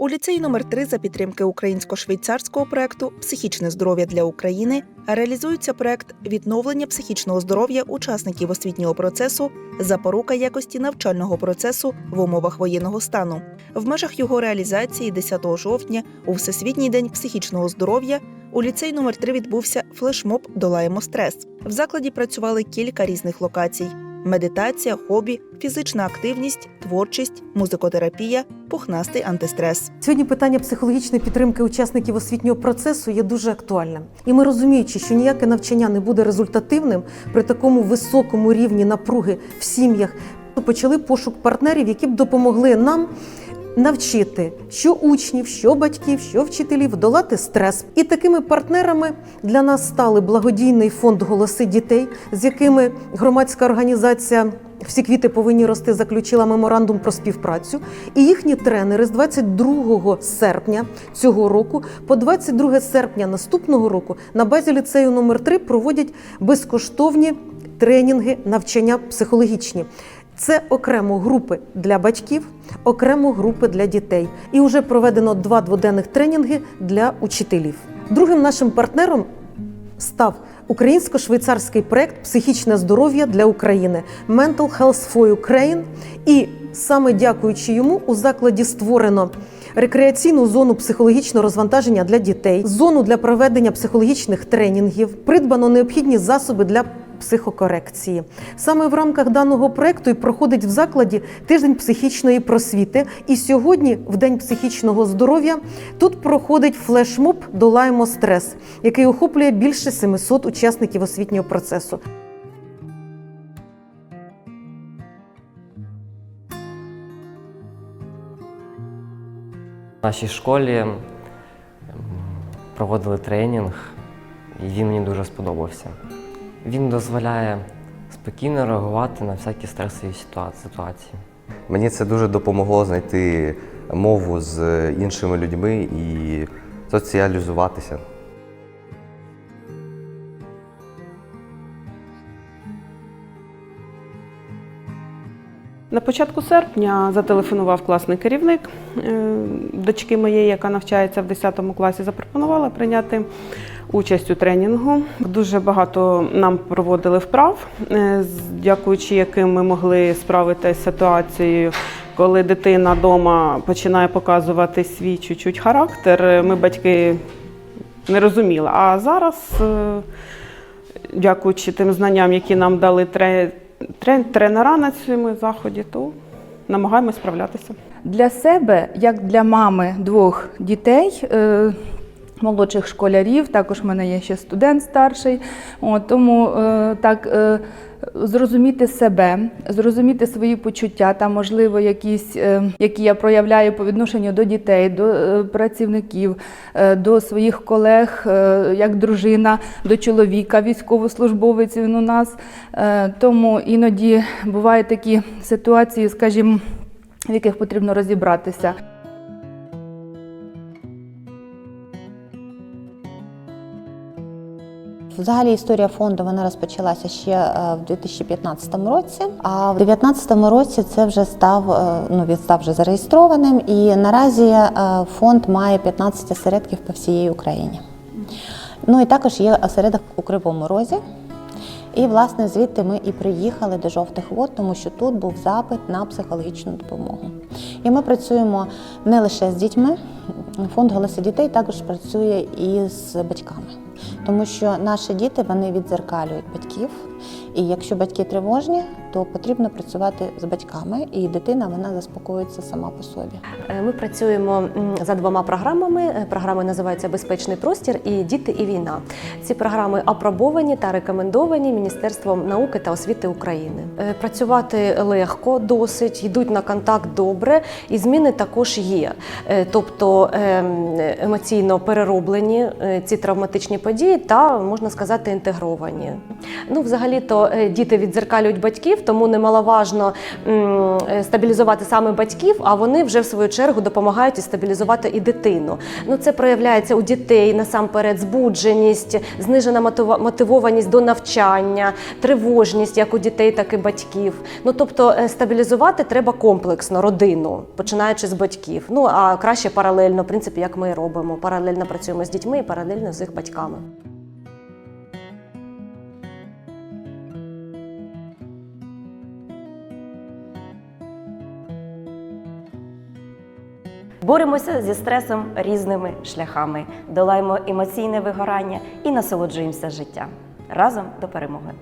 У ліцеї номер 3 за підтримки українсько-швейцарського проекту Психічне здоров'я для України реалізується проект відновлення психічного здоров'я учасників освітнього процесу запорука якості навчального процесу в умовах воєнного стану. В межах його реалізації 10 жовтня у Всесвітній день психічного здоров'я у ліцеї номер 3 відбувся флешмоб Долаємо стрес. В закладі працювали кілька різних локацій: медитація, хобі, фізична активність, творчість, музикотерапія, пухнастий антистрес. Сьогодні питання психологічної підтримки учасників освітнього процесу є дуже актуальним. І ми розуміючи, що ніяке навчання не буде результативним при такому високому рівні напруги в сім'ях, почали пошук партнерів, які б допомогли нам. Навчити що учнів, що батьків, що вчителів долати стрес. І такими партнерами для нас стали благодійний фонд Голоси дітей, з якими громадська організація всі квіти повинні рости заключила меморандум про співпрацю. І їхні тренери з 22 серпня цього року по 22 серпня наступного року на базі ліцею номер 3 проводять безкоштовні тренінги, навчання психологічні. Це окремо групи для батьків, окремо групи для дітей. І вже проведено два дводенних тренінги для учителів. Другим нашим партнером став українсько-швейцарський проект Психічне здоров'я для України Mental Health for Ukraine. І саме дякуючи йому у закладі створено рекреаційну зону психологічного розвантаження для дітей, зону для проведення психологічних тренінгів, придбано необхідні засоби для психокорекції. Саме в рамках даного проекту і проходить в закладі тиждень психічної просвіти. І сьогодні, в день психічного здоров'я, тут проходить флешмоб Долаємо стрес, який охоплює більше 700 учасників освітнього процесу. В нашій школі проводили тренінг, і він мені дуже сподобався. Він дозволяє спокійно реагувати на всякі стресові ситуації. Мені це дуже допомогло знайти мову з іншими людьми і соціалізуватися. На початку серпня зателефонував класний керівник е, дочки моєї, яка навчається в 10 класі, запропонувала прийняти участь у тренінгу. Дуже багато нам проводили вправ, е, дякуючи яким ми могли справитися з ситуацією. Коли дитина вдома починає показувати свій чуть-чуть характер, е, ми батьки не розуміли. А зараз, е, дякуючи тим знанням, які нам дали тре- тре- тренера на цьому заході, то намагаємось справлятися. Для себе, як для мами двох дітей, молодших школярів, також в мене є ще студент старший. От, тому е, так е, зрозуміти себе, зрозуміти свої почуття та, можливо, якісь, е, які я проявляю по відношенню до дітей, до е, працівників, е, до своїх колег, як дружина, до чоловіка, військовослужбовець він у нас. Тому іноді бувають такі ситуації, скажімо, в яких потрібно розібратися. Взагалі історія фонду вона розпочалася ще е, в 2015 році. А в 2019 році це вже став е, ну він став вже зареєстрованим. І наразі е, фонд має 15 осередків по всій Україні. Ну і також є осередок у Кривому Розі. І власне звідти ми і приїхали до жовтих вод, тому що тут був запит на психологічну допомогу. І ми працюємо не лише з дітьми. Фонд голоси дітей також працює і з батьками, тому що наші діти вони відзеркалюють батьків. І якщо батьки тривожні, то потрібно працювати з батьками, і дитина вона заспокоїться сама по собі. Е, Ми працюємо за двома програмами. Е, Програми називаються Безпечний простір і Діти і війна. Ці програми апробовані та рекомендовані Міністерством науки та освіти України. Е, Працювати легко, досить, йдуть на контакт добре, і зміни також є. Тобто ем, емоційно перероблені ці травматичні події та можна сказати інтегровані. Ну, взагалі-то е, діти віддзеркалюють батьків, тому немаловажно е, стабілізувати саме батьків, а вони вже в свою чергу допомагають і стабілізувати і дитину. Ну це проявляється у дітей насамперед збудженість, знижена мотивованість до навчання, тривожність як у дітей, так і батьків. Ну тобто е, стабілізувати треба комплексно родину, починаючи з батьків. Ну а краще паралельно, в принципі, як ми і робимо. Паралельно працюємо з дітьми і паралельно з їх батьками. Боремося зі стресом різними шляхами, долаємо емоційне вигорання і насолоджуємося життям разом до перемоги.